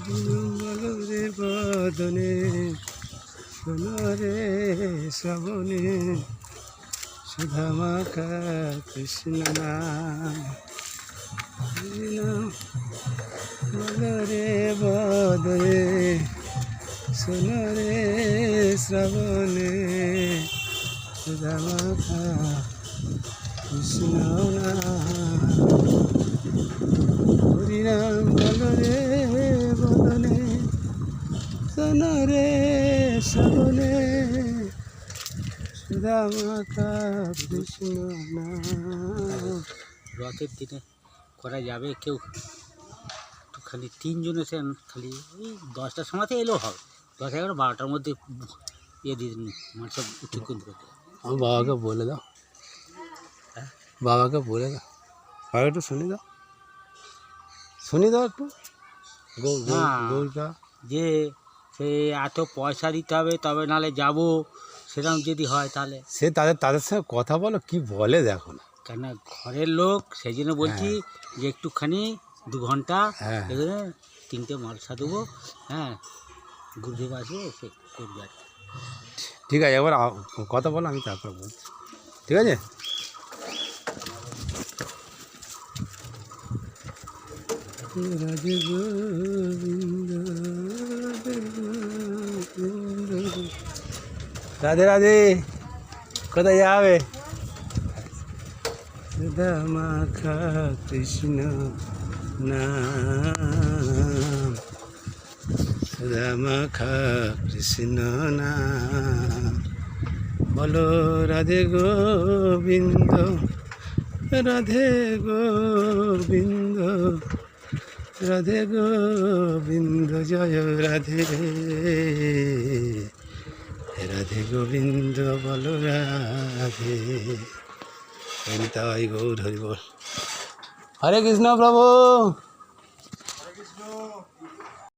বলরে বদনে সোনরে শ্রবণে সুধা মাখা কৃষ্ণ নাম বলরে বদনে সোনরে শ্রবণে সুধা মাখা কৃষ্ণ নাম হরিনাম বলরে বদনে সনরে সবনে সুধা মাতা কৃষ্ণ রথের দিনে করা যাবে কেউ? একটুখানি তিনজন এসে খালি এই দশটার সময়তে এলেও হবে। দশ এগারো বারোটার মধ্যে ইয়ে দিয়ে দিন মানে সব উচ্চক্ষণ করতে আমার বাবাকে বলে দাও। হ্যাঁ? বাবাকে বলে দাও। বাবা একটু শুনে দাও। শুনে দাও একটু। গৌরটা। যে সে এত পয়সা দিতে হবে তবে নালে যাব। সেরকম যদি হয় তাহলে। সে তাদের তাদের সঙ্গে কথা বলো কি বলে দেখো না। কেন ঘরের লোক সেই জন্য বলছি যে একটুখানি দু ঘণ্টা হ্যাঁ। তিনটে মালসা দেবো হ্যাঁ। গুরুদেব আসবে সে করবে আর ঠিক আছে এবার কথা বলো আমি তারপর বলছি। ঠিক আছে? রাধে গোবিন্দ রাধে রাধে কোথায় যাবে মাখা কৃষ্ণ নাম সুধা মাখা কৃষ্ণ নাম বলো রাধে গোবিন্দ রাধে গোবিন্দ রাধে গোবিন্দ জয় রাধে রাধে গোবিন্দ বল রাধে। তাই গৌর হরি বল হরে কৃষ্ণ। প্রভু